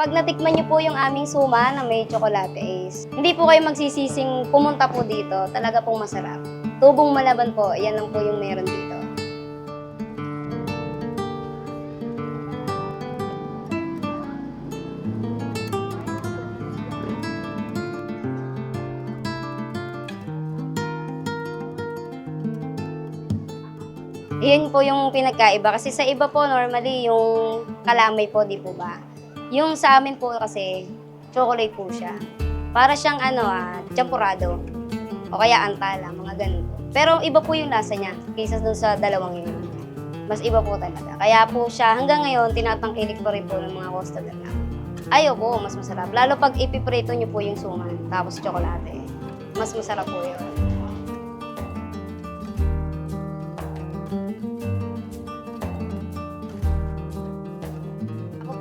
Pag natikman niyo po yung aming suma na may tsokolate is, hindi po kayo magsisising pumunta po dito. Talaga pong masarap. Tubong malaban po, yan lang po yung meron dito. Yun po yung pinagkaiba. Kasi sa iba po, normally, yung kalamay po, di po ba? Yung sa amin po kasi, chocolate po siya. Para siyang ano ah, champurado. O kaya antala, mga ganun po. Pero iba po yung lasa niya kaysa dun sa dalawang yun. Mas iba po talaga. Kaya po siya, hanggang ngayon, tinatangkilik pa rin po ng mga customer na. Ayaw po, mas masarap. Lalo pag ipiprito niyo po yung suman, tapos tsokolate. Mas masarap po yun.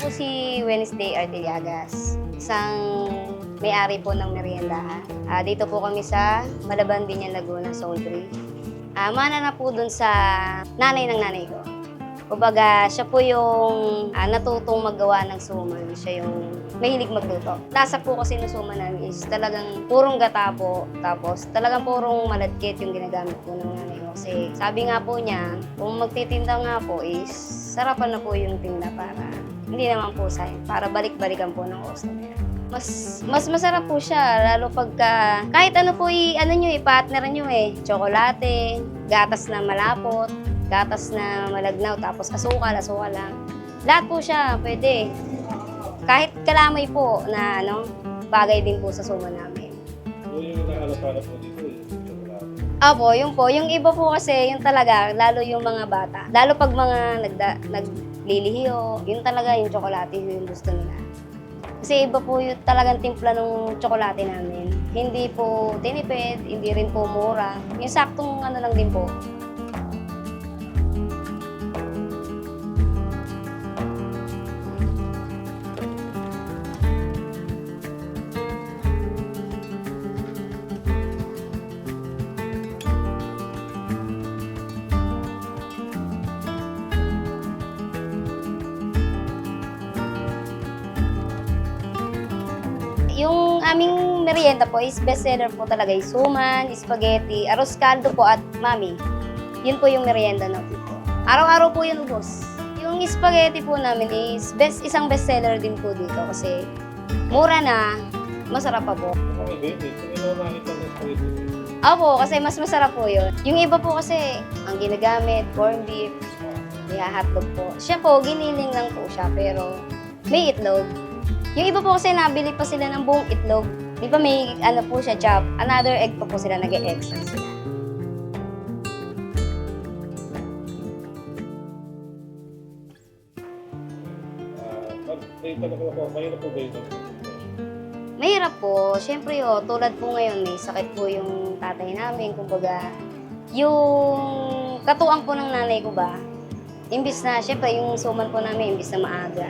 Si Wednesday Artiliagas, isang may-ari po ng merienda. Ah, dito po kami sa Malaban, Binyan, Laguna, Zone 3. Ah, mana na po dun sa nanay ng nanay ko. Kumbaga, siya po yung ah, natutong maggawa ng suman. Siya yung mahilig magluto. Lasa po kasi ng suman namin is talagang purong gata po. Tapos talagang purong maladkit yung ginagamit po ng nanay ko. Kasi sabi nga po niya, kung magtitinda nga po is sarapan na po yung tinda para hindi naman po sayang. Para balik-balikan po ng customer. Mas mas masarap po siya lalo pagka kahit ano po i ano niyo i-partner niyo eh, tsokolate, gatas na malapot, gatas na malagnaw tapos asukal, asukal lang. Lahat po siya pwede. Kahit kalamay po na ano, bagay din po sa suma namin. Yung nakalas-alas mo dito eh. Apo, yung po, yung iba po kasi, yung talaga, lalo yung mga bata. Lalo pag mga nagda, naglilihiyo, yun talaga yung tsokolate yung gusto nila. Kasi iba po yung talagang timpla ng tsokolate namin. Hindi po tinipid, hindi rin po mura. Yung saktong ano lang din po. Aming merienda po is bestseller po talaga yung suman, spaghetti, arroz caldo po at mami. Yun po yung merienda natin po. Araw-araw po yun, boss. Yung spaghetti po namin is best, isang bestseller din po dito kasi mura na, masarap pa po. Opo, kasi mas masarap po yun. Yung iba po kasi, ang ginagamit, corned beef, kaya hotdog po. Siya po, giniling lang po siya, pero may itlog. Yung iba po kasi nabili pa sila ng buong itlog. Di ba may ano po siya, chop. Another egg pa po sila, nag-extra sila. May po? Mahirap po. Siyempre yo, tulad po ngayon, may sakit po yung tatay namin. Kumbaga, yung katuang po ng nanay ko ba, imbis na, siyempre yung suman po namin, imbis na maaga.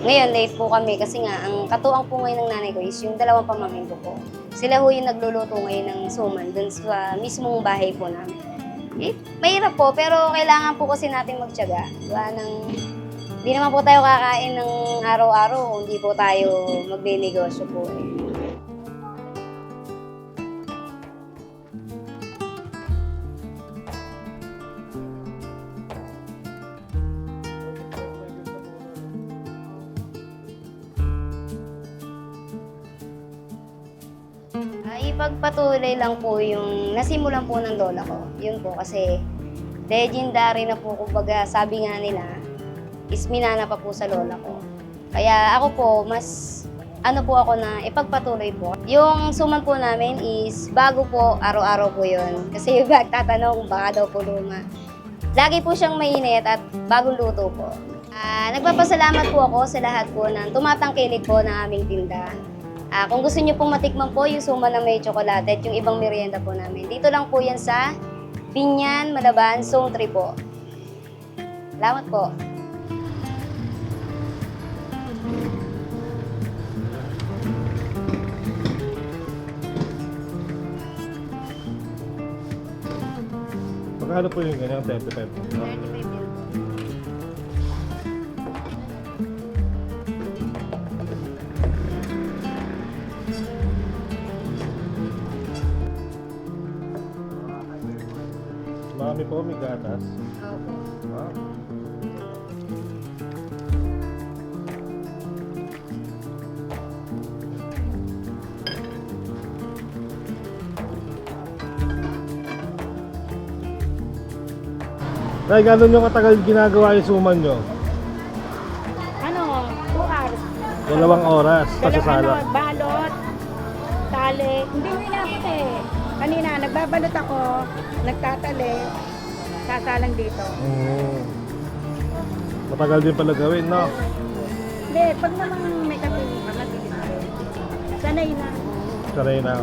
Ngayon, late po kami kasi nga, ang katuang po ngayon ng nanay ko is yung dalawang pamangkin ko po. Sila ho yung nagluluto ngayon ng suman dun sa mismong bahay po namin. Eh, mahirap po, pero kailangan po kasi natin magtyaga. Gawa ng, hindi naman po tayo kakain ng araw-araw, hindi po tayo magninegosyo po eh. Ipagpatuloy lang po yung nasimulan po ng lola ko. Yun po kasi legendary na po, kumbaga sabi nga nila, is minana pa po sa lola ko. Kaya ako po, mas ano po ako na ipagpatuloy po. Yung suman po namin is bago po, araw-araw po yun. Kasi yung tatanong baka daw po luma. Lagi po siyang mainit at bagong luto po. Ah, nagpapasalamat po ako sa lahat po ng tumatangkilik po ng aming tinda. Ah, kung gusto niyo pong matikman po yung suma na may tsokolate at yung ibang merienda po namin, dito lang po yan sa Binyan, Malaban, Zone 3 po. Salamat po. Magkano po yung ganyan? 35 po. 35 po, may gatas. Opo. Wow. Nay, gano'n yung katagal ginagawa yung suman nyo? Ano, 2 hours. Dalawang oras, pasasala. ano, balot, tali. Hindi mo inabot eh. Kanina, nagbabalot ako, nagtatali, sasalang dito. Mm. Matagal din pala gawin, no? Hindi, pag naman may kapilihan, sanay na. Sanay na.